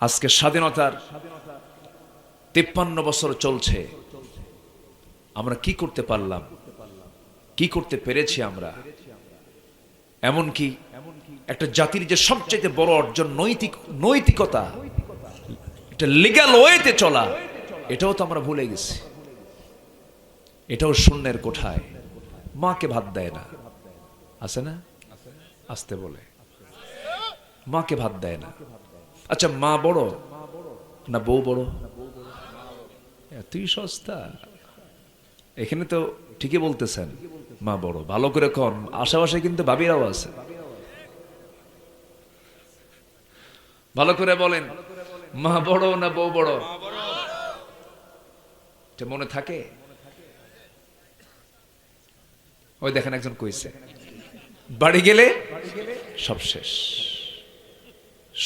আজকে স্বাধীনতার তেপ্পান্ন বছর চলছে। আমরা কি করতে পারলাম? কি করতে পেরেছি আমরা? এমনকি একটা জাতির যে সবচেয়ে বড় অর্জন, নৈতিক, নৈতিকতা এটা লিগ্যাল ওয়েতে চলা, এটাও তো আমরা ভুলে গেছি। এটাও শূন্যের কোঠায়। মাকে ভাত দেয় না। আছে না? আসতে বলে। মাকে ভাত দেয় না। আচ্ছা মা বড়? না, বউ বড়? এতই সস্তা। এখানে তো ঠিকই বলতেছেন, মা বড়। ভালো করে কন, আশেপাশে কিন্তু ভাবিরাও আছে। ভালো করে বলেন, মা বড় না বউ বড়? মনে থাকে? ওই দেখেন একজন কইছে, বাড়ি গেলে সব শেষ।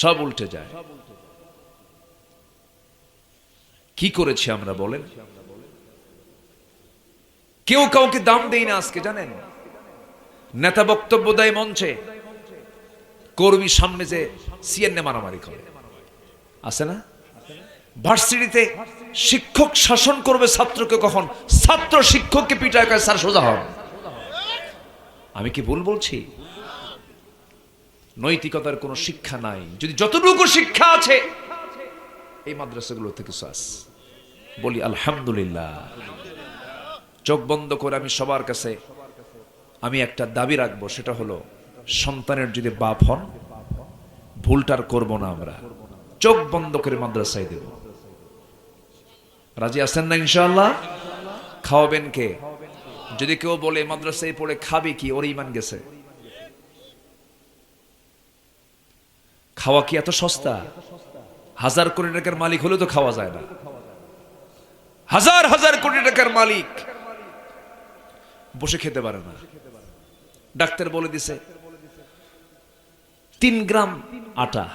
সব উল্টে যায়। কি করেছি আমরা বলেন? কেউ কাউকে দাম দেই না আজকে, জানেন? নেতা বক্তব্য দেয় মঞ্চে, কর্মী সামনে যে সিএনএ মারামারি করে। আছে না? ভার্সিটিতে শিক্ষক শাসন করবে ছাত্রকে কখন? ছাত্র শিক্ষককে পিটায় স্যার, সোজা হন। আমি কি ভুল বলছি? নৈতিকতার কোনো শিক্ষা নাই। যদি যতটুকু শিক্ষা আছে, এই মাদ্রাসাগুলো থেকে সাস। বলি, আলহামদুলিল্লাহ। চোখ বন্ধ করে আমি সবার কাছে আমি একটা দাবি রাখব, সেটা হলো, সন্তানের যদি বাপ হন ভুলটার করব না আমরা। চোখ বন্ধ করে মাদ্রাসায় দেব। রাজি আছেন না ইনশাআল্লাহ? খাওয়াবেন কে? যদি কেউ বলে, মাদ্রাসায় পড়ে খাবে কি? ওর ইমান গেছে। খাওয়া কি এত সস্তা? হাজার কোটি টাকার মালিক হলে তো খাওয়া যায় না। হাজার হাজার কোটি টাকার মালিক বসে খেতে পারে না। ডাক্তার বলে দিছে, তিন গ্রাম আটা,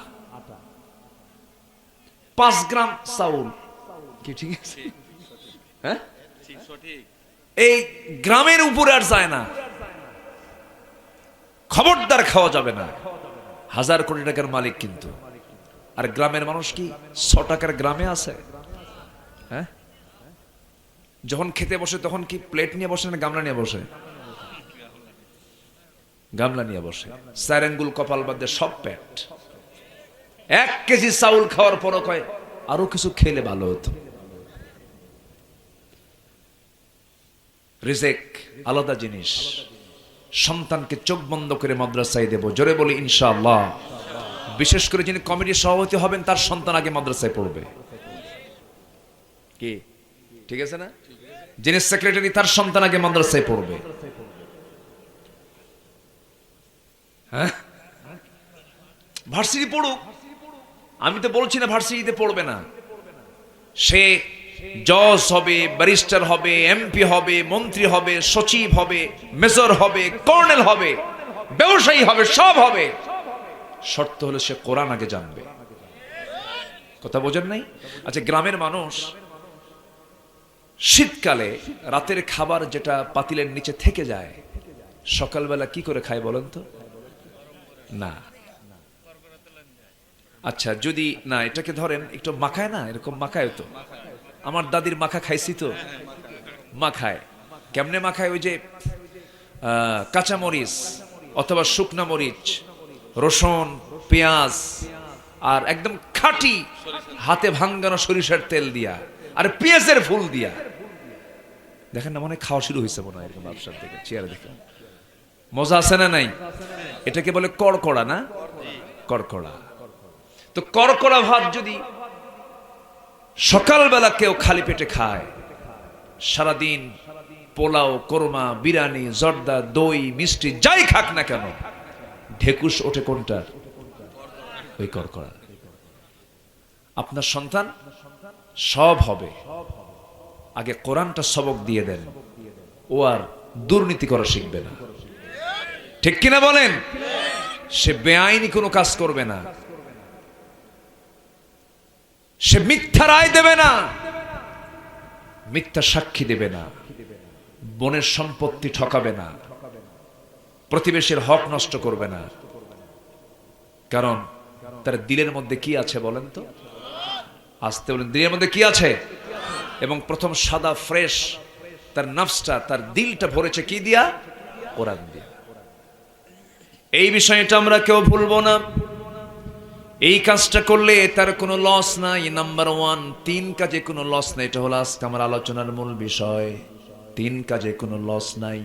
পাঁচ গ্রাম চাউল। কি ঠিক আছে? হ্যাঁ? এই গ্রামের উপরে আর যায় না। খবরদার খাওয়া যাবে না। হাজার কোটি টাকার মালিক কিন্তু। আর গ্রামের মানুষ কি ছ টাকার গ্রামে আছে? হ্যাঁ? যখন খেতে বসে তখন কি প্লেট নিয়ে বসে না গামলা নিয়ে বসে? গামলা নিয়ে বসে। চার আঙ্গুল কপাল বাদ সব পেট। এক কেজি চাউল খাওয়ার পরও কয়, আরও কিছু খেলে ভালো হতো। রিজেক, আলাদা জিনিস। সন্তানকে চোখ বন্ধ করে মাদ্রাসায় দেব। জোরে বলি, ইনশাআল্লাহ। বিশেষ করে যিনি কমিটির সভাপতি হবেন, তার সন্তান আগে মাদ্রাসায় পড়বে। কি? ঠিক আছে না? যিনি সেক্রেটারি, তার সন্তান আগে মাদ্রাসায় পড়বে। হ্যাঁ? ভার্সিটি পড়ুক। আমি তো বলছি না ভার্সিটিতে পড়বে না। সে জজ হবে, ব্যারিস্টার হবে এমপি হবে, মন্ত্রী হবে, সচিব হবে, মেজর হবে, কর্নেল হবে, ব্যবসায়ী হবে, সব হবে। শর্ত হলো সে কোরআন আগে জানবে। কথা বোঝেন নাই? আচ্ছা গ্রামের মানুষ শীতকালে রাতের খাবার যেটা পাতিলের নিচে থেকে যায়, সকালবেলা কি করে খায় বলেন তো? না। আচ্ছা যদি, না, এটাকে ধরেন, একটু মাখায় না? এরকম মাখায় তো? আমার দাদির মাখা খাইছি তো। মাখায়। কেমনে মাখায়? ওই যে কাঁচামরিচ অথবা শুকনা মরিচ, রসুন, পেঁয়াজ, আর একদম খাঁটি, হাতে ভাঙ্গানো সরিষার তেল দিয়া, আর পেঁয়াজের ফুল দিয়া। দেখেন না, মনে খাওয়া শুরু হয়েছে মনে হয় এরকম ব্যবসার থেকে চেয়ারে দেখে মজা আছে না নাই? এটাকে বলে কড়কড়া না? কড়কড়া। তো কড়কড়া ভাত যদি সকালবেলা কেউ খালি পেটে খায়। সারাদিন পোলাও, কোরমা, বিরিয়ানি, জর্দা, দই, মিষ্টি, যাই খাক না কেন, ঢেকুস ওঠে কোনটার ওই কড়কড়া। আপনার সন্তান? সব হবে। আগে কোরআনটা সবক দিয়ে দেন। ও আর দুর্নীতি করা শিখবে না। ঠিক কিনা বলেন? সে বেআইনি কোনো কাজ করবে না। সে মিথ্যা রায় দেবে না। মিথ্যা সাক্ষী দেবে না। বনের সম্পত্তি ঠকাবে না। প্রতিবেশীর হক নষ্ট করবে না। কারণ তার দিলের মধ্যে কি আছে বলেন তো? আসতে বলেন, দিলের মধ্যে কি আছে? এবং প্রথম সাদা ফ্রেশ তার নাফসটা, তার দিলটা ভরেছে কি দিয়া? কোরআন দিয়া। এই বিষয়টা আমরা কেউ ভুলবো না। এই কাজটা করলে তার কোনো লস নাই নাম্বার ওয়ান তিন কাজে কোনো লস নাই এটা হলো আজকে আমার আলোচনার মূল বিষয় তিন কাজে কোনো লস নাই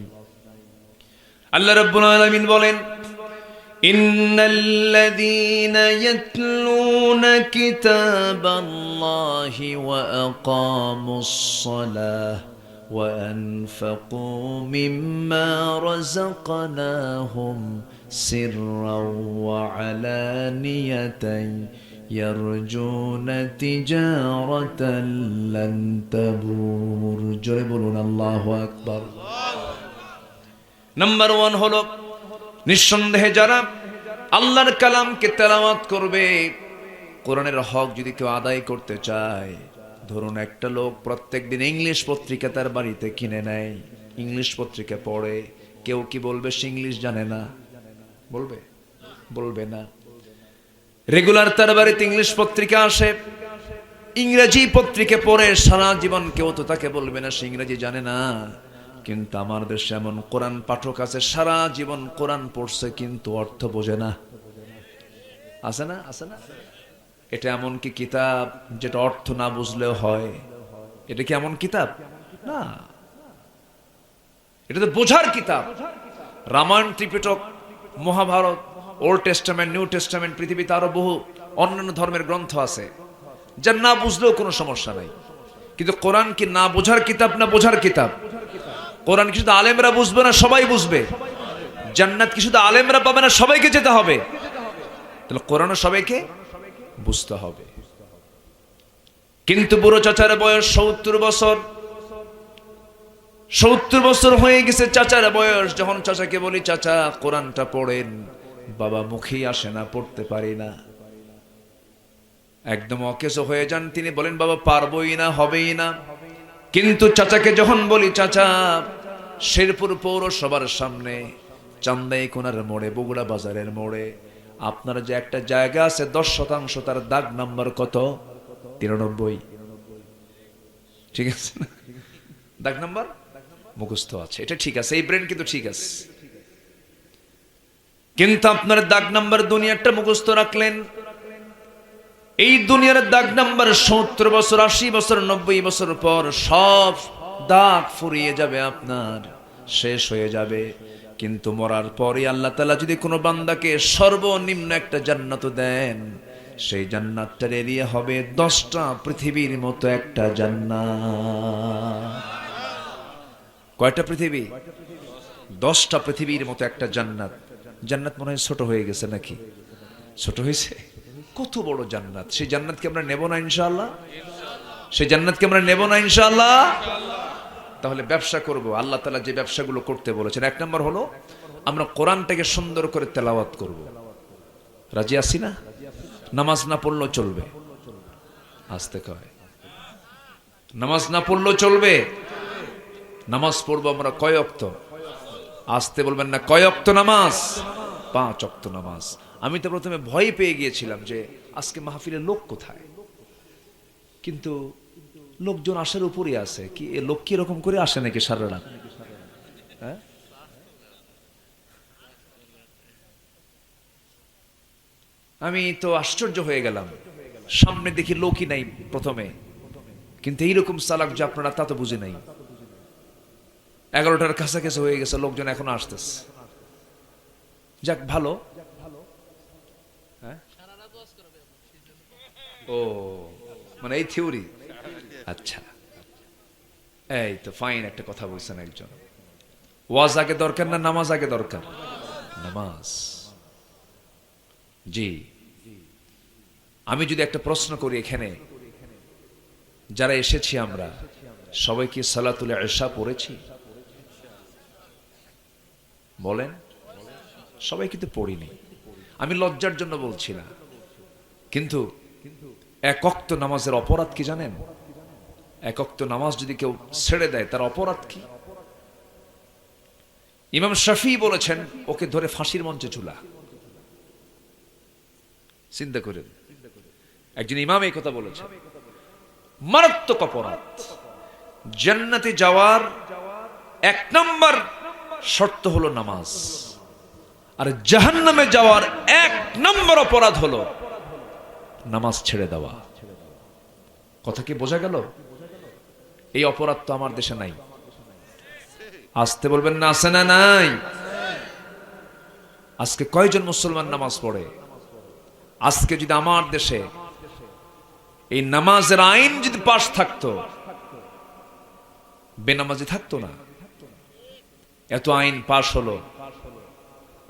আল্লাহ রাব্বুল আলামিন বলেন إن الذين يتلون كتاب الله وأقاموا الصلاة وأنفقوا مما رزقناهم سرا وعلانية يرجون تجارة لن تبور جربون الله أكبر নাম্বার ওয়ান হলো নিঃসন্দেহে যারা আল্লাহর কালামকে তেলাওয়াত করবে কোরআনের হক যদি কেউ আদায় করতে চায় ধরুন একটা লোক প্রত্যেকদিন ইংলিশ পত্রিকা তার বাড়িতে কিনে নেয় ইংলিশ পত্রিকা পড়ে কেউ কি বলবে সে ইংলিশ জানে না বলবে? বলবে না। রেগুলার তার বাড়িতে ইংলিশ পত্রিকা আসে। ইংরেজি পত্রিকা পড়ে সারা জীবন কেউ তো তাকে বলবে না, সে ইংরেজি জানে না। কিন্তু আমার দেশে এমন কোরআন পাঠক আছে, সারা জীবন কোরআন পড়ছে কিন্তু অর্থ বোঝে না। আছে না? আছে না? এটা এমন কি কিতাব যেটা অর্থ না বুঝলেও হয়? এটা কি এমন কিতাব? না। এটা তো বোঝার কিতাব। Ramayan Tripitaka Mahabharat Old Testament New Testament পৃথিবীতে আরও বহু অন্যান্য ধর্মের গ্রন্থ আছে, যা না বুঝলেও কোনো সমস্যা নাই। কিন্তু কোরআন কি না বোঝার কিতাব না বোঝার কিতাব? কোরআন কি শুধু আলেমরা বুঝবে না সবাই বুঝবে? জান্নাত কি শুধু আলেমরা পাবে না সবাইকে যেতে হবে? তাহলে কোরআনও সবাইকে বুঝতে হবে। কিন্তু বুড়ো চাচার বয়স সত্তর বছর সত্তর বছর হয়ে গেছে চাচার বয়স। যখন চাচাকে বলি, চাচা, কোরআনটা পড়েন। বাবা মুখেই আসে না, পড়তে পারি না। একদম অকেশ হয়ে যান। তিনি বলেন, বাবা, পারবই না, হবেই না। কিন্তু চাচাকে যখন বলি, চাচা, শেরপুর পৌরসভার সামনে, চান্দাই কোনার মোড়ে, বগুড়া বাজারের মোড়ে, আপনার যে একটা জায়গা আছে, দশ শতাংশ তার দাগ নাম্বার কত? তিরানব্বই। ঠিক আছে দাগ নাম্বার? মুখস্থ আছে। এটা ঠিক আছে, এই ব্রেন কিন্তু ঠিক আছে। কিন্তু আপনার দাগ নাম্বার দুনিয়াটা মুখস্থ রাখলেন। এই দুনিয়ার দাগ নাম্বার সত্তর বছর, আশি বছর, নব্বই বছর পর সব দাগ ফুরিয়ে যাবে আপনার, শেষ হয়ে যাবে। কিন্তু মরার পরে আল্লাহ তালা যদি কোনো বান্দাকে সর্বনিম্ন একটা জান্নাত দেন, সেই জান্নাতটার এরিয়া হবে দশটা পৃথিবীর মতো একটা জান্নাত। কয়টা পৃথিবী? দশটা পৃথিবীর মতো একটা জান্নাত। জান্নাত মনে হয় ছোট হয়ে গেছে নাকি? ছোট হয়েছে? কত বড় জান্নাত? সেই জান্নাতকে আমরা নেব না ইনশাল্লাহ সেই জান্নাতকে আমরা নেব না ইনশাল্লাহ তাহলে ব্যবসা করব। আল্লাহ তালা যে ব্যবসাগুলো করতে বলেছেন। এক নম্বর হলো, আমরা কোরআনটাকে সুন্দর করে তেলাওয়াত করব। রাজি আছি না? নামাজ না পড়লেও চলবে। আসতে কয়। নামাজ না পড়লেও চলবে? নামাজ পড়ব আমরা কয় অক্ত? আসতে বলবেন না, কয় অক্ত নামাজ? পাঁচ অক্ত নামাজ। আমি তো প্রথমে ভয় পেয়ে গিয়েছিলাম যে আজকে মাহফিলের লোক কোথায়? কিন্তু লোকজন আসার উপরই আছে। কি এ লোক কি এরকম করে আসে নাকি সারা রাত? হ্যাঁ? আমি তো আশ্চর্য হয়ে গেলাম। সামনে দেখি লোকই নাই প্রথমে। কিন্তু এইরকম চালাক যে আপনারা তা তো বুঝে নাই। এগারোটার কাছাকাছি হয়ে গেছে, লোকজন এখন আসতেছে। যাক, ভালো। হ্যাঁ? ও মানে এই থিওরি? আচ্ছা। এই তো, ফাইন, একটা কথা বলছেন একজন। ওয়াজ আগে দরকার না নামাজ আগে দরকার? নামাজ। জি। আমি যদি একটা প্রশ্ন করি এখানে, যারা এসেছি আমরা, সবাই কি সালাতুল এশা পড়েছি? বলেন? সবাই কিন্তু পড়িনি। আমি লজ্জার জন্য বলছি না। কিন্তু একক্ত নামাজের অপরাধ কি জানেন? একক্ত নামাজ যদি কেউ ছেড়ে দেয়, তার অপরাধ কি? ইমাম শফি বলেছেন, ওকে ধরে ফাঁসির মঞ্চে চুলা চিন্তা করেন। একজন ইমাম এই কথা বলেছেন। মারাত্মক অপরাধ। জান্নাতে যাওয়ার এক নম্বর শর্ত হলো নামাজ। আর জাহান্নামে যাওয়ার এক নম্বর অপরাধ হলো নামাজ ছেড়ে দেওয়া। কথা কি বোঝা গেল? এই অপরাধ তো আমার দেশে নাই। আসতে বলবেন না আছে না, নাই। আজকে কয়জন মুসলমান নামাজ পড়ে? আজকে যদি আমার দেশে এই নামাজের আইন যদি পাশ থাকতো, বেনামাজি থাকতো না? এত আইন পাশ হলো।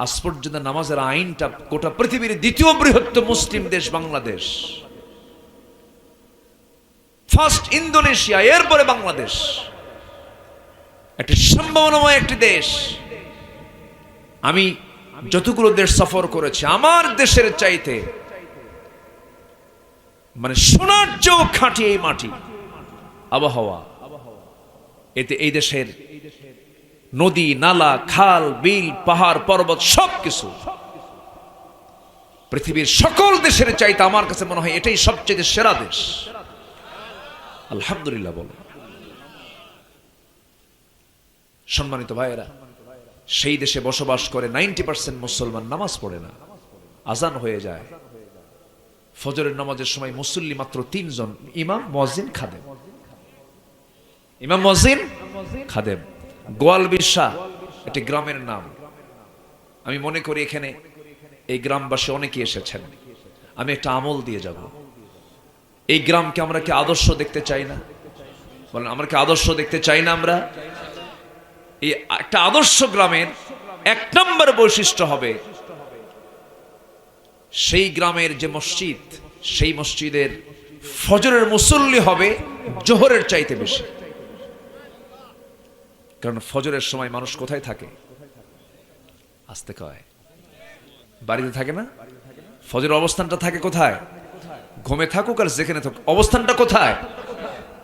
আজ পর্যন্ত নামাজের আইনটা গোটা পৃথিবীর দ্বিতীয় বৃহত্তম মুসলিম দেশ বাংলাদেশ। ফার্স্ট ইন্দোনেশিয়া এরপরে বাংলাদেশ। একটি সম্ভাবনাময় একটি দেশ। আমি যতগুলো দেশ সফর করেছি, আমার দেশের চাইতে মানে সোনার চেয়েও খাঁটি এই মাটি, আবহাওয়া। এতে এই দেশের নদী, নালা, খাল, বিল, পাহাড়, পর্বত, সবকিছু। পৃথিবীর সকল দেশের চাইতে আমার কাছে মনে হয় এটাই সবচেয়ে সেরা দেশ। আলহামদুলিল্লাহ বলো। সম্মানিত ভাইয়েরা, সেই দেশে বসবাস করে নাইনটি পার্সেন্ট মুসলমান নামাজ পড়ে না। আজান হয়ে যায়। ফজরের নামাজের সময় মুসল্লি মাত্র তিনজন, ইমাম মজিন খাদেম। ইমাম মজিন খাদেম। গোয়াল বিশ্বা একটি গ্রামের নাম। আমি মনে করি এখানে এই গ্রামবাসী অনেকে এসেছেন। আমি একটা আমল দিয়ে যাব। এই গ্রামকে আমরা কি আদর্শ দেখতে চাই না? বলেন, আমরা কি আদর্শ দেখতে চাই না আমরা? এই একটা আদর্শ গ্রামের এক নম্বর বৈশিষ্ট্য হবে, সেই গ্রামের যে মসজিদ, সেই মসজিদের ফজরের মুসল্লি হবে জোহরের চাইতে বেশি। কারণ ফজরের সময় মানুষ কোথায় থাকে? আসতে কয়। বাড়িতে থাকে না? ফজরের অবস্থানটা থাকে কোথায়? ঘুমে থাকুক আর যেখানে থাকুক। অবস্থানটা কোথায়?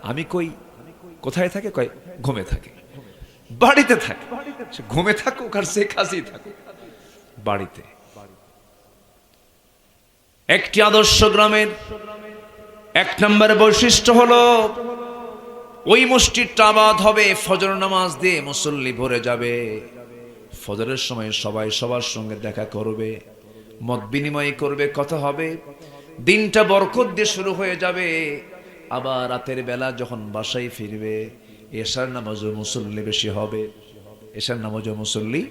আমি কই, কোথায় থাকে? কয়, ঘুমে থাকে। বাড়িতে থাকে। ঘুমে থাকুক আর সে কাজেই থাকুক। বাড়িতে। একটি আদর্শ গ্রামের এক নম্বর বৈশিষ্ট্য হলো ওই মসজিদটা আবাদ হবে ফজর নামাজ দিয়ে মুসল্লি ভরে যাবে। ফজরের সময় সবাই সবার সঙ্গে দেখা করবে, মত বিনিময় করবে, কথা হবে। দিনটা বরকত দিয়ে শুরু হয়ে যাবে। আবার রাতের বেলা যখন বাসায় ফিরবে, এশার নামাজও মুসল্লি বেশি হবে, এশার নামাজও মুসল্লি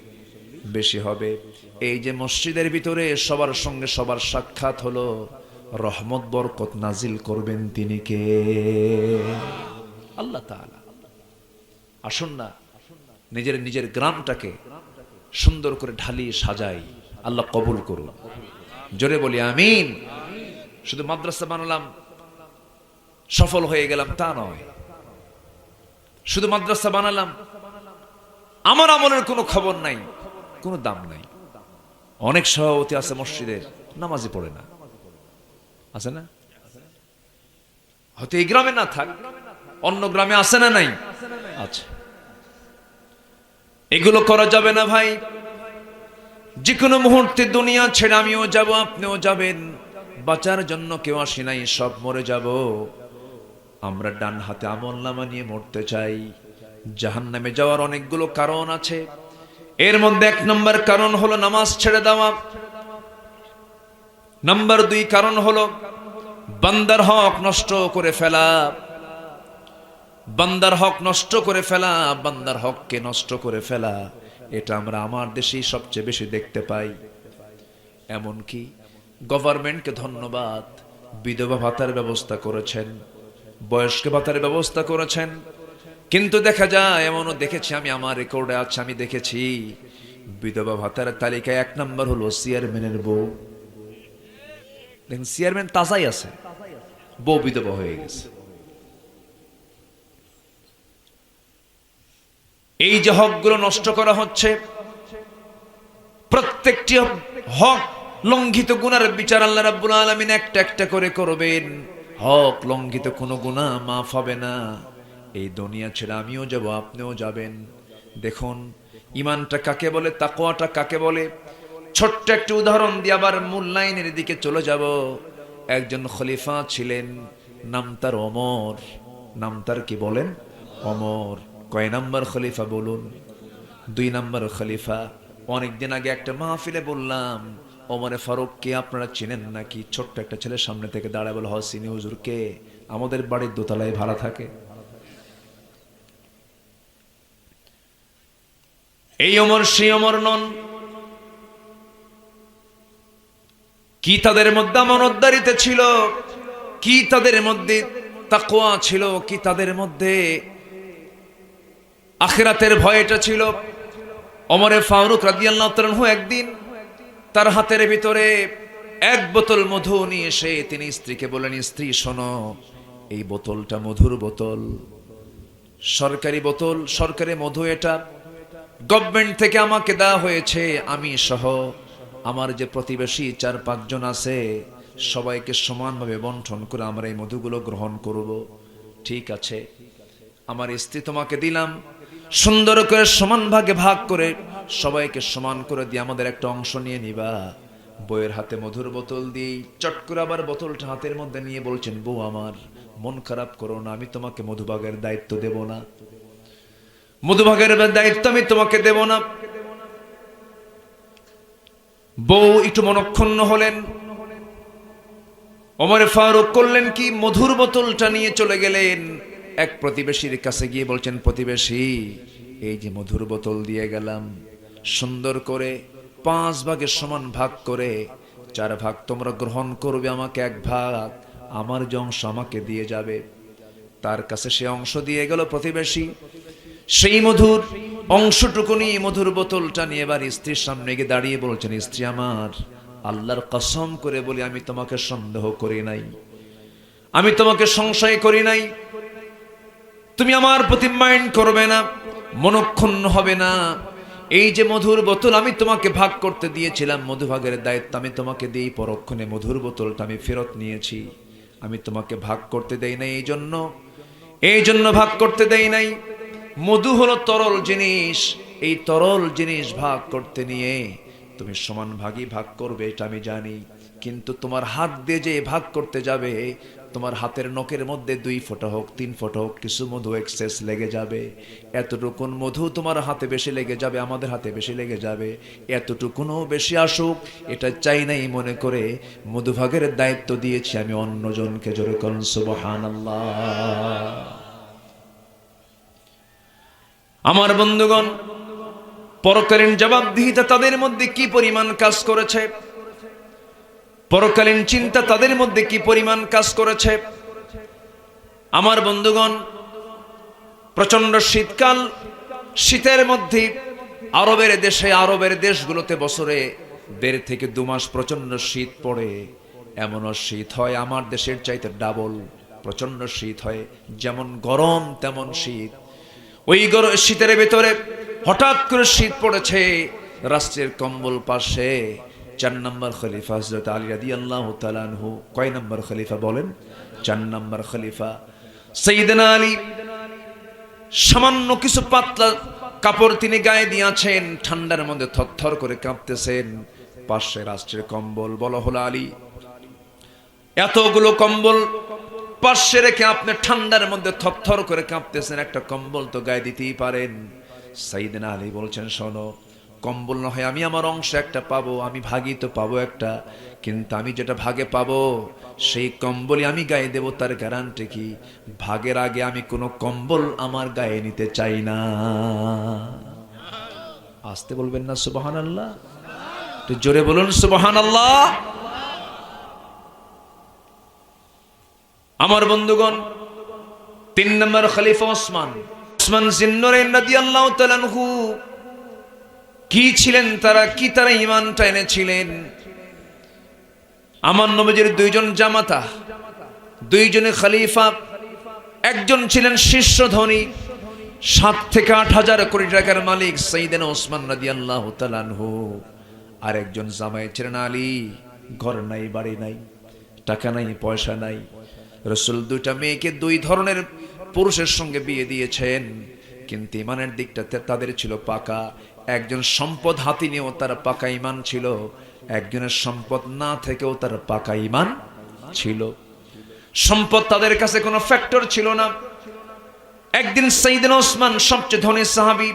বেশি হবে। এই যে মসজিদের ভিতরে সবার সঙ্গে সবার সাক্ষাৎ হলো, রহমত বরকত নাজিল করবেন তিনি কে? আল্লাহ আসুন না, নিজের নিজের গ্রামটাকে সুন্দর করে ঢালিয়ে সাজাই। আল্লাহ কবুল করুন। জোরে বলি, আমিন। শুধু মাদ্রাসা বানালাম, সফল হয়ে গেলাম তা নয়। শুধু মাদ্রাসা বানালাম, আমার আমলের কোনো খবর নাই, কোনো দাম নাই। অনেক সভাপতি আছে মসজিদের নামাজি পড়ে না। আছে না? হয়তো এই গ্রামে না থাক অন্য গ্রামে আসে না নাই? আচ্ছা এগুলো করা যাবে না ভাই। যে কোনো মুহূর্তে দুনিয়া ছেড়ে আমিও যাব আপনিও যাবেন। বাঁচার জন্য কেউ আসি নাই সব মরে যাব। আমরা ডান হাতে আমল নামা নিয়ে মরতে চাই। জাহান নামে যাওয়ার অনেকগুলো কারণ আছে। এর মধ্যে এক নম্বর কারণ হলো নামাজ ছেড়ে দেওয়া। নাম্বার দুই কারণ হলো বান্দার হক নষ্ট করে ফেলা। বান্দার হক নষ্ট করে ফেলা, বান্দার হককে নষ্ট করে ফেলা, এটা আমরা আমার দেশেই সবচেয়ে বেশি দেখতে পাই। এমনকি গভর্নমেন্টকে ধন্যবাদ, বিধবা ভাতার ব্যবস্থা করেছেন, বয়স্ক ভাতার ব্যবস্থা করেছেন। কিন্তু দেখা যায়, এমনও দেখেছি আমি, আমার রেকর্ডে আছে, আমি দেখেছি, বিধবা ভাতার তালিকায় এক নম্বর হলো চেয়ারম্যানের বউ। দেখুন, চেয়ারম্যান তাজাই আছে, বউ বিধবা হয়ে গেছে। এই যে হকগুলো নষ্ট করা হচ্ছে, প্রত্যেকটি হক লঙ্ঘিত গুনার বিচার আল্লাহ রাব্বুল আলামিন একটা একটা করে করবেন। হক লঙ্ঘিত কোনো গুনাহ মাফ হবে না। এই দুনিয়া ছেড়ে আমিও যাব, আপনিও যাবেন। দেখুন ইমানটা কাকে বলে, তাকওয়াটা কাকে বলে? ছোট্ট একটি উদাহরণ দিয়ে আবার মূল লাইনের দিকে চলে যাব। একজন খলিফা ছিলেন, নাম তার অমর। নাম তার কি বলেন? অমর। কয় নাম্বার খলিফা বলুন? দুই নাম্বার খলিফা, অনেকদিন আগে একটা মাহফিলে বললাম, ওমরে ফারুককে আপনারা চিনেন নাকি? ছোট্ট একটা ছেলে সামনে থেকে দাঁড়ায় বলে হসিনি হুজুর, কে? আমাদের বাড়ির দোতলায় ভাড়া থাকে। এই অমর সেই অমর নন। কি তাদের মধ্যে আমানতদারিত ছিল? কি তাদের মধ্যে তাকোয়া ছিল? কি তাদের মধ্যে আখিরাতের ভয়টা ছিল। অমরে ফারুক রাদিয়াল্লাহু একদিন তার হাতের ভিতরে এক বোতল মধু নিয়ে এসে তিনি স্ত্রীকে বলেন স্ত্রী, শোনো, এই বোতলটা মধুর বোতল। সরকারি বোতল, সরকারি মধু এটা। গভর্নমেন্ট থেকে আমাকে দেওয়া হয়েছে, আমি সহ আমার যে প্রতিবেশী চার পাঁচজন আছে, সবাইকে সমানভাবে বন্টন করে আমরা এই মধুগুলো গ্রহণ করব। ঠিক আছে, আমার স্ত্রী তোমাকে দিলাম। সুন্দর করে সমান ভাগে ভাগ করে সবাইকে সমান করে দিয়ে আমাদের একটা অংশ নিয়ে নিবা। বইয়ের হাতে মধুর বোতল দিয়েই চট করে আবার বোতলটা হাতের মধ্যে নিয়ে বলছেন, বউ আমার, মন খারাপ করো না, আমি তোমাকে মধুবাগের দায়িত্ব দেব না। মধুভাগের দায়িত্ব আমি তোমাকে দেব না। বউ একটু মনক্ষুণ্ণ হলেন। অমরে ফারুক করলেন কি? মধুর বোতলটা নিয়ে চলে গেলেন। এক প্রতিবেশীর কাছে গিয়ে বলছেন, প্রতিবেশী, এই যে মধুর বোতল দিয়ে গেলাম। সুন্দর করে পাঁচ ভাগের সমান ভাগ করে, চার ভাগ তোমরা গ্রহণ করবে আমাকে এক ভাগ, আমার যে অংশ আমাকে দিয়ে যাবে। তার কাছে সে অংশ দিয়ে গেল প্রতিবেশী। সেই মধুর অংশটুকু নিয়ে মধুর বোতলটা নিয়ে এবার স্ত্রীর সামনে গিয়ে দাঁড়িয়ে বলছেন, স্ত্রী আমার, আল্লাহর কসম করে বলি, আমি তোমাকে সন্দেহ করি নাই। আমি তোমাকে সংশয় করি নাই। তুমি আমার প্রতি মাইন্ড করবে না, মনক্ষুণ্ণ হবে না। এই যে মধুর বোতল আমি তোমাকে ভাগ করতে দিয়েছিলাম, মধুভাগের দায়িত্ব আমি তোমাকে দিই, পরক্ষণে মধুর বোতলটা আমি ফেরত নিয়েছি। আমি তোমাকে ভাগ করতে দেই নাই, এই জন্য এই জন্য ভাগ করতে দেই নাই। মধু হলো তরল জিনিস, এই তরল জিনিস ভাগ করতে নিয়ে তুমি সমান ভাগই ভাগ করবে, এটা আমি জানি। কিন্তু তোমার হাত দিয়ে যে ভাগ করতে যাবে তোমার হাতের নখের মধ্যে দুই ফোঁটা হোক, তিন ফোঁটা হোক, কিছু মধু এক্সেস লেগে যাবে। এতটুকুন মধু তোমার হাতে বেশি লেগে যাবে, আমাদের হাতে বেশি লেগে যাবে। এতটুকুনও বেশি আসুক, এটা চাই নাই মনে করে। মধুভাগের দায়িত্ব দিয়েছি আমি অন্যজনকে জোরে করুন সুবহান আমার বন্ধুগণ, পরকালীন জবাবদিহিতা তাদের মধ্যে কি পরিমাণ কাজ করেছে? পরকালীন চিন্তা তাদের মধ্যে কি পরিমাণ কাজ করেছে? আমার বন্ধুগণ প্রচণ্ড শীতকাল, শীতের মধ্যে আরবের দেশে, আরবের দেশগুলোতে বছরে দেড় থেকে দু মাস প্রচণ্ড শীত পড়ে। এমনও শীত হয় আমার দেশের চাইতে ডাবল প্রচণ্ড শীত হয়। যেমন গরম, তেমন শীত। ওই গরম শীতের ভেতরে হঠাৎ করে শীত পড়েছে রাষ্ট্রের কম্বল পাশে। চার নম্বর খলিফা হজরত আলী রাদি আল্লাহ তালানহু কয় নম্বর খলিফা বলেন? চার নম্বর খলিফা সঈদিন আলী। সামান্য কিছু পাতলা কাপড় তিনি গায়ে দিয়েছেন, ঠান্ডার মধ্যে থরথর করে কাঁপতেছেন। পাশে রাষ্ট্রের কম্বল বলা হলো আলী। এতগুলো কম্বল পাশে রেখে আপনি ঠান্ডার মধ্যে থরথর করে কাঁপতেছেন, একটা কম্বল তো গায়ে দিতেই পারেন। সাইদিন আলী বলছেন, শোনো কম্বল না হয় আমি আমার অংশ একটা পাবো, আমি ভাগই তো পাবো একটা। কিন্তু আমি যেটা ভাগে পাবো, সেই কম্বলই আমি গায়ে দেব, তার গ্যারান্টি কি? ভাগের আগে আমি কোনো কম্বল আমার গায়ে নিতে চাই না। আসতে বলবেন না সুবাহান আল্লাহ তো জোরে বলুন সুবাহান আল্লাহ আমার বন্ধুগণ, তিন নম্বর খলিফা ওসমান। ওসমান জিন্নরেন রাদিয়াল্লাহু তাআলা আনহু কি ছিলেন তারা? কি তারা ইমানটা এনেছিলেন? আমার নবীজির দুইজন জামাতা দুইজনে খালিফা, একজন ছিলেন শীর্ষ ধনী, সাত থেকে আট হাজার কোটি টাকার মালিক সঈদেন ওসমান রাদি আল্লাহ আর একজন জামাই ছিলেন আলী, ঘর নাই, বাড়ি নাই, টাকা নাই, পয়সা নাই। রসুল দুইটা মেয়েকে দুই ধরনের পুরুষের সঙ্গে বিয়ে দিয়েছেন, কিন্তু ইমানের দিকটাতে তাদের ছিল পাকা। একজন সম্পদ হাতি নিয়েও তার পাকা ইমান ছিল, একজনের সম্পদ না থেকেও তার পাকা ইমান ছিল। সম্পদ তাদের কাছে কোনো ফ্যাক্টর ছিল না। একদিন সাইদিন ওসমান, সবচেয়ে ধনী সাহাবি,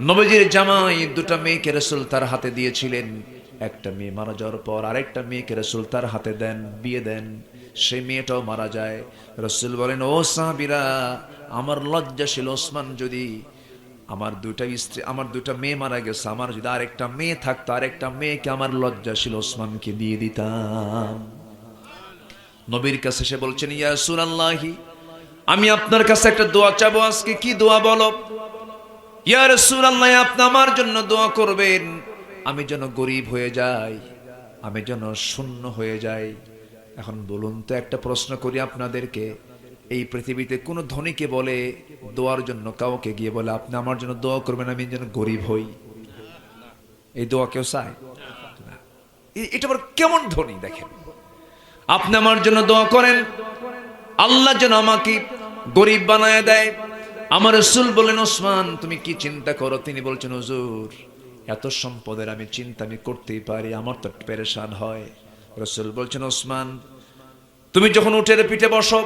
নবীজির জামাই, দুটা মেয়েকে রসুল তার হাতে দিয়েছিলেন। একটা মেয়ে মারা যাওয়ার পর আরেকটা মেয়েকে রসুল তার হাতে দেন, বিয়ে দেন। সেই মেয়েটাও মারা যায়। রসুল বলেন, ও সাহাবিরা, আমার লজ্জাশীল ওসমান যদি আমার দুইটা স্ত্রী, আমার দুইটা মেয়ে মারা গেছে, আমার যদি আরেকটা মেয়ে থাকতো, আরেকটা মেয়েকে আমার লজ্জাশীল ওসমানকে দিয়ে দিতাম। নবীর কাছে সে বলছেন, ইয়া সুরাল্লাহি আমি আপনার কাছে একটা দোয়া চাবো আজকে, কি দোয়া বলো? ইয়া রাসূলুল্লাহ, আপনি আমার জন্য দোয়া করবেন, আমি যেন গরিব হয়ে যাই, আমি যেন শূন্য হয়ে যাই। এখন বলুন তো, একটা প্রশ্ন করি আপনাদেরকে এই পৃথিবীতে কোন ধনীকে বলে দোয়ার জন্য, কাউকে গিয়ে বলে, আপনি আমার জন্য দোয়া করবেন, আমি যেন গরিব হই। এই দোয়া কেউ চায়? এটা আবার কেমন ধনী, দেখেন। আপনি আমার জন্য দোয়া করেন, আল্লাহ যেন আমাকে গরিব বানায় দেয়। আমার রসুল বলেন, ওসমান, তুমি কি চিন্তা করো? তিনি বলছেন, হুজুর, এত সম্পদের আমি চিন্তা আমি করতেই পারি, আমার তো পেরেশান হয়। রসুল বলছেন, ওসমান, তুমি যখন উঠের পিঠে বসো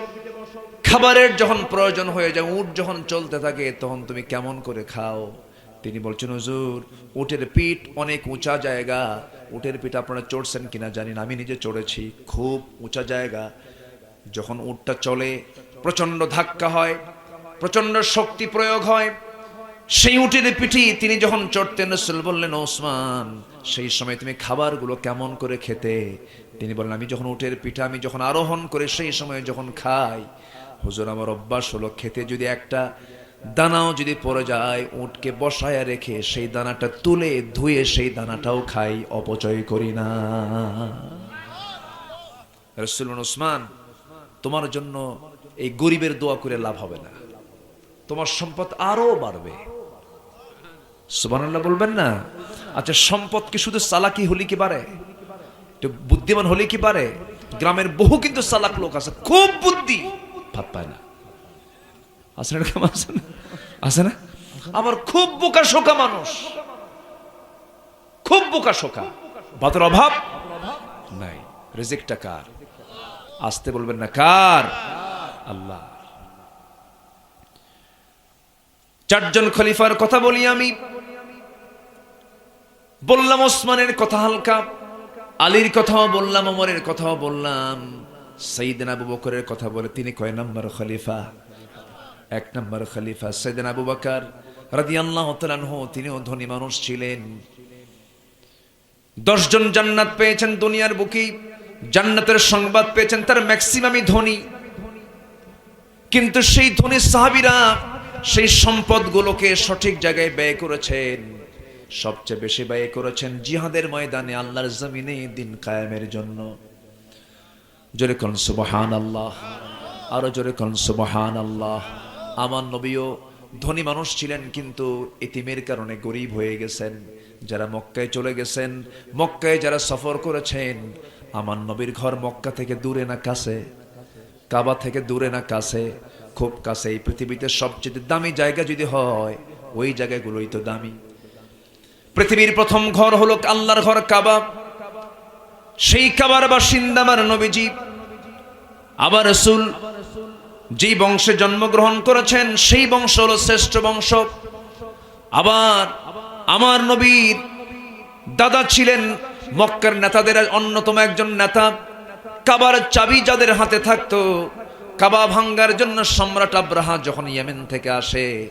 খাবারের যখন প্রয়োজন হয়ে যায়, উট যখন চলতে থাকে, তখন তুমি কেমন করে খাও? তিনি বলছেন, হুজুর, উটের পিঠ অনেক উঁচা জায়গা। উটের পিঠ আপনারা চড়ছেন কিনা জানি না। আমি নিজে চড়েছি, খুব উঁচা জায়গা। যখন উটটা চলে প্রচণ্ড ধাক্কা হয় প্রচণ্ড শক্তি প্রয়োগ হয়। সেই উটের পিঠি তিনি যখন চড়তেন, রসুল বললেন, ওসমান, সেই সময় তুমি খাবারগুলো কেমন করে খেতে? তিনি বললেন, আমি যখন উটের পিঠা, আমি যখন আরোহণ করে সেই সময় যখন খাই হুজুর আমার অভ্যাস হলো খেতে যদি একটা দানাও যদি পড়ে যায়, উটকে বসায় রেখে সেই দানাটা তুলে ধুয়ে সেই দানাটাও খাই, অপচয় করি না। ওসমান, তোমার জন্য এই গরিবের দোয়া করে লাভ হবে না। তোমার সম্পদ আরও বাড়বে। সুবহানাল্লাহ বলবেন না। আচ্ছা সম্পদ কি শুধু চালাকি হলে কি পারে বুদ্ধিমান হলে কি পারে গ্রামের বহু কিন্তু সালাক লোক আছে, খুব বুদ্ধি। ভাত পায় না। আছে না এরকম আছে না আছে না আবার খুব বোকা শোকা মানুষ। খুব বোকা শোকা। ভাতের অভাব? নাই। রেজেকটা কার? আসতে বলবেন না কার? আল্লাহ। চারজন খলিফার কথা বলি আমি। বললাম ওসমানের কথা হালকা। আলীর কথাও বললাম অমরের কথাও বললাম। সঈদিন আবু বকরের কথা বলে, তিনি কয় নম্বর খলিফা। এক নম্বর খলিফা সৈদিন আবু বকর রাদিয়াল্লাহু তাআলা তিনিও ধনী মানুষ ছিলেন। দশজন জান্নাত পেয়েছেন দুনিয়ার বুকে, জান্নাতের সংবাদ পেয়েছেন, তার ম্যাক্সিমামই ধনী। কিন্তু সেই ধনী সাহাবিরা সেই সম্পদগুলোকে সঠিক জায়গায় ব্যয় করেছেন। সবচেয়ে বেশি ব্যয় করেছেন জিহাদের ময়দানে, আল্লাহর জমিনে দিন কায়েমের জন্য। জোরে কোন সুবহান আল্লাহ আরও জোরে কোন সুবহান আল্লাহ আমার নবীও ধনী মানুষ ছিলেন, কিন্তু এতিমের কারণে গরিব হয়ে গেছেন। যারা মক্কায় চলে গেছেন, মক্কায় যারা সফর করেছেন, আমার নবীর ঘর মক্কা থেকে দূরে না কাছে? কাবা থেকে দূরে না কাছে? খুব কাছে। এই পৃথিবীতে সবচেয়ে দামি জায়গা যদি হয়, ওই জায়গাগুলোই তো দামি। পৃথিবীর প্রথম ঘর হলো আল্লাহর ঘর কাবা। সেই কাবার বাসিন্দা আমার নবীজি। আবার রসুল যেই বংশে জন্মগ্রহণ করেছেন, সেই বংশ হলো শ্রেষ্ঠ বংশ। আবার আমার নবীর দাদা ছিলেন মক্কার নেতাদের অন্যতম একজন নেতা। কাবার চাবি যাদের হাতে থাকতো, কাবা ভাঙ্গার জন্য সম্রাট আব্রাহা যখন ইয়েমেন থেকে আসে,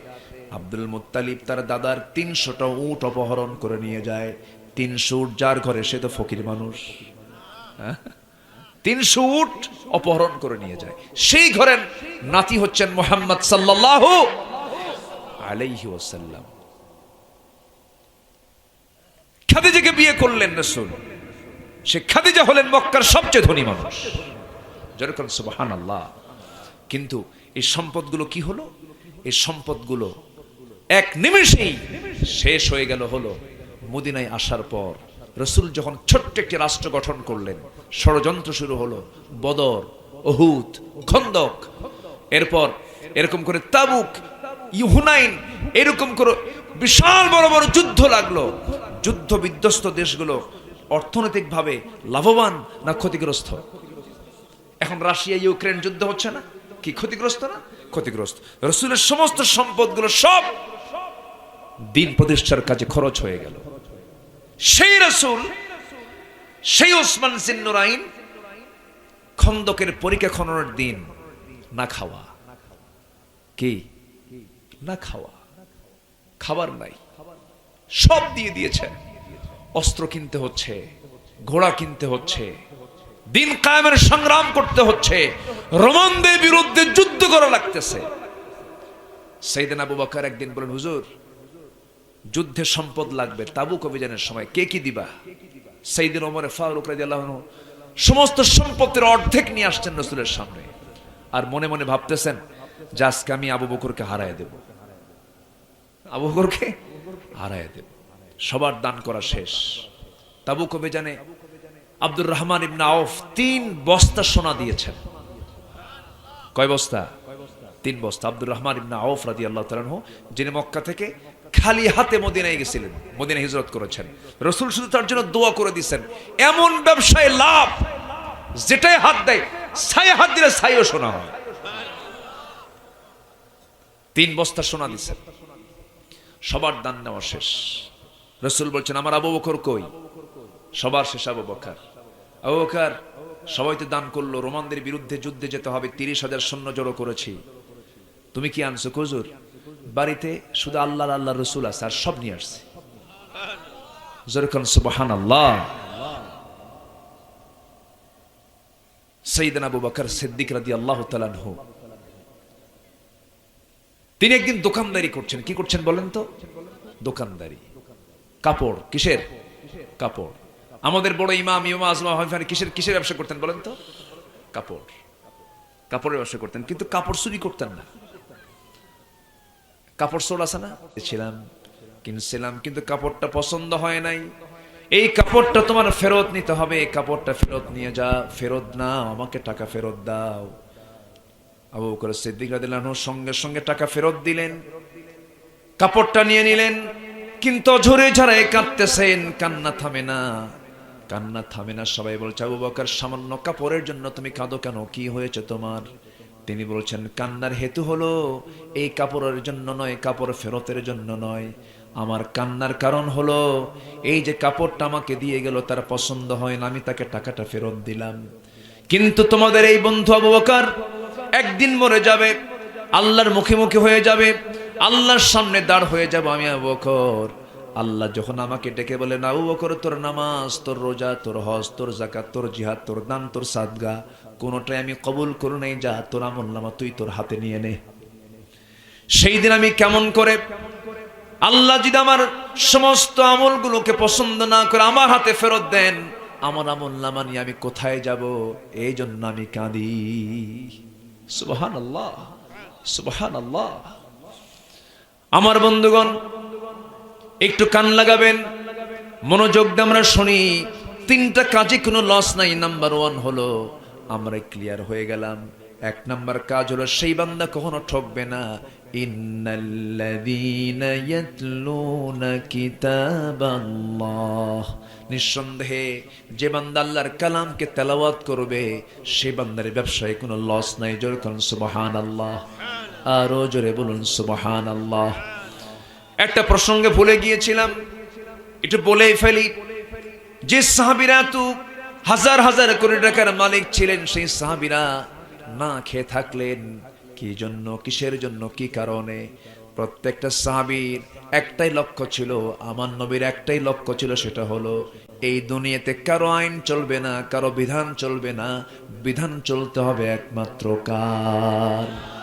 আব্দুল মুত্তালিব তার দাদার তিনশোটা উট অপহরণ করে নিয়ে যায়। তিনশো উট যার ঘরে সে তো ফকির মানুষ? তিনশো উট অপহরণ করে নিয়ে যায়। সেই ঘরের নাতি হচ্ছেন মোহাম্মদ সাল্লাল্লাহু আলাইহি ওয়াসাল্লাম। খাদিজাকে বিয়ে করলেন রসুল। সে খাদিজা হলেন মক্কার সবচেয়ে ধনী মানুষ। যেরকম সুবহান আল্লাহ কিন্তু এই সম্পদগুলো কি হলো? এই সম্পদগুলো এক নিমেষেই শেষ হয়ে গেল হলো মদিনায় আসার পর। রসুল যখন ছোট্ট একটি রাষ্ট্র গঠন করলেন, ষড়যন্ত্র শুরু হলো। বদর অহুত খন্দক। এরপর এরকম করে তাবুক, ইহুনাইন, এরকম করে বিশাল বড় বড় যুদ্ধ লাগল। যুদ্ধ বিধ্বস্ত দেশগুলো অর্থনৈতিকভাবে লাভবান না ক্ষতিগ্রস্ত? এখন রাশিয়া, ইউক্রেন যুদ্ধ হচ্ছে না? কি ক্ষতিগ্রস্ত না? ক্ষতিগ্রস্ত। রসুলের সমস্ত সম্পদগুলো সব দিন প্রতিষ্ঠার কাজে খরচ হয়ে গেল। সেই রসুল, সেই ওসমান সিন্নুরাইন খন্দকের পরীক্ষা খননের দিন না খাওয়া। কি? না খাওয়া। খাবার নাই। সব দিয়ে দিয়েছেন অস্ত্র কিনতে হচ্ছে, ঘোড়া কিনতে হচ্ছে, দিন কায়েমের সংগ্রাম করতে হচ্ছে, রোমানদের বিরুদ্ধে যুদ্ধ করা লাগতেছে। সেইদিন আবু বকর একদিন বলেন, হুজুর যুদ্ধে সম্পদ লাগবে, তাবুক অভিযানের সময় কে কি দিবা? সেই দিন ওমরে, ফারুক রাদিয়াল্লাহু আনহু সমস্ত সম্পত্তির অর্ধেক নিয়ে আসছেন রসুলের সামনে। আর মনে মনে ভাবতেছেন, যে আজকে আমি আবু বকরকে হারায় দেব। আবু বকরকে? হারায় দেব। সবার দান করা শেষ। তাবুক অভিযানে আব্দুর রহমান ইবনে আউফ তিন বস্তা সোনা দিয়েছেন। কয় বস্তা? তিন বস্তা। আব্দুর রহমান ইবনে আউফ রাদিয়াল্লাহু তাআলা আনহু, যিনি মক্কা থেকে খালি হাতে মদিনায় গেছিলেন মদিনা হিজরত করেছেন। রসুল শুধু তার জন্য দোয়া করে দিয়েছেন এমন ব্যবসায় লাভ, যেটাই হাত দেয় ছাই হাত দিলে ছাইও শোনা হয়। তিন বস্তা সোনা দিচ্ছেন সবার দান নেওয়া শেষ। রসুল বলছেন, আমার আবু বকর কই? সবার শেষ আবু বকর। আবু বকর, সবাই তো দান করল, রোমানদের বিরুদ্ধে যুদ্ধে যেতে হবে, তিরিশ হাজার সৈন্য জড়ো করেছি। তুমি কি আনছো কুজুর বাড়িতে শুধু আল্লাহ আল্লাহ রসুল আছে, আর সব নিয়ে আসছে। যেরকম সুবহান আল্লাহ সৈয়দ আবু বকর সিদ্দিক রাদি আল্লাহ তালানহু তিনি একদিন দোকানদারি করছেন। কি করছেন বলেন তো? দোকানদারি। কাপড়, কিসের? কাপড়। আমাদের বড় ইমাম ইমাম আজমা কিসের কিসের ব্যবসা করতেন বলেন তো? কাপড়। কাপড়ের ব্যবসা করতেন, কিন্তু কাপড় চুরি করতেন না। কাপড় চোর আছে না? ছিলাম কিনছিলাম, কিন্তু কাপড়টা পছন্দ হয় নাই। এই কাপড়টা তোমার ফেরত নিতে হবে, এই কাপড়টা ফেরত নিয়ে যা, ফেরত নাও, আমাকে টাকা ফেরত দাও। আবু বকর সিদ্দিক রাদিয়াল্লাহু সঙ্গে সঙ্গে টাকা ফেরত দিলেন, কাপড়টা নিয়ে নিলেন, কিন্তু ঝরে ঝরে কাঁদতেছেন, কান্না থামে না, কান্না থামে না। সবাই বলছে, আবু বকর, সামান্য কাপড়ের জন্য তুমি কাঁদো কেন? কি হয়েছে তোমার? তিনি বলছেন, কান্নার হেতু হলো, এই কাপড়ের জন্য নয়, কাপড় ফেরতের জন্য নয়। আমার কান্নার কারণ হলো, এই যে কাপড়টা আমাকে দিয়ে গেল, তার পছন্দ হয় না, আমি তাকে টাকাটা ফেরত দিলাম। কিন্তু তোমাদের এই বন্ধু আবু বকর একদিন মরে যাবে, আল্লাহর মুখে মুখে হয়ে যাবে, আল্লাহর সামনে দাঁড় হয়ে যাব আমি আবু বকর। আল্লাহ যখন আমাকে ডেকে বলে, না আবু বকর, তোর নামাজ, তোর রোজা, তোর হজ, তোর জাকাত তোর জিহাদ, তোর দান, তোর সাদগা কোনোটাই আমি কবুল করু নাই, যা তোর আমল নামা তুই তোর হাতে নিয়ে নে। সেই দিন আমি কেমন করে আল্লাহ যদি আমার সমস্ত আমলগুলোকে পছন্দ না করে আমার হাতে ফেরত দেন, আমার আমল নামা নিয়ে আমি কোথায় যাব? এই জন্য আমি কাঁদি। সুবহান আল্লাহ সুবহান আল্লাহ আমার বন্ধুগণ, একটু কান লাগাবেন, মনোযোগ দিয়ে আমরা শুনি, তিনটা কাজে কোনো লস নাই নাম্বার ওয়ান হলো আমরা ক্লিয়ার হয়ে গেলাম। এক নম্বর কাজ হলো, সেই বান্দা কখনো ঠকবে না। নিঃসন্দেহে, যে বান্দা আল্লাহর কালামকে তেলাওয়াত করবে, সে বান্দার ব্যবসায় কোনো লস নাই। জোরে করুন সুবহানাল্লাহ। আরও জোরে বলুন, সুবহানাল্লাহ। একটা প্রসঙ্গে ভুলে গিয়েছিলাম। একটু বলেই ফেলি। যে সাহাবিরা তো হাজার হাজার কোটি টাকার মালিক ছিলেন সেই সাহাবিরা। না খেয়ে থাকলেন। কি জন্য, কিসের জন্য, কি কারণে? প্রত্যেকটা সাহাবির একটাই লক্ষ্য ছিল, আমার নবীর একটাই লক্ষ্য ছিল, সেটা হলো, এই দুনিয়াতে কারও আইন চলবে না, কারও বিধান চলবে না। বিধান চলতে হবে একমাত্র কার?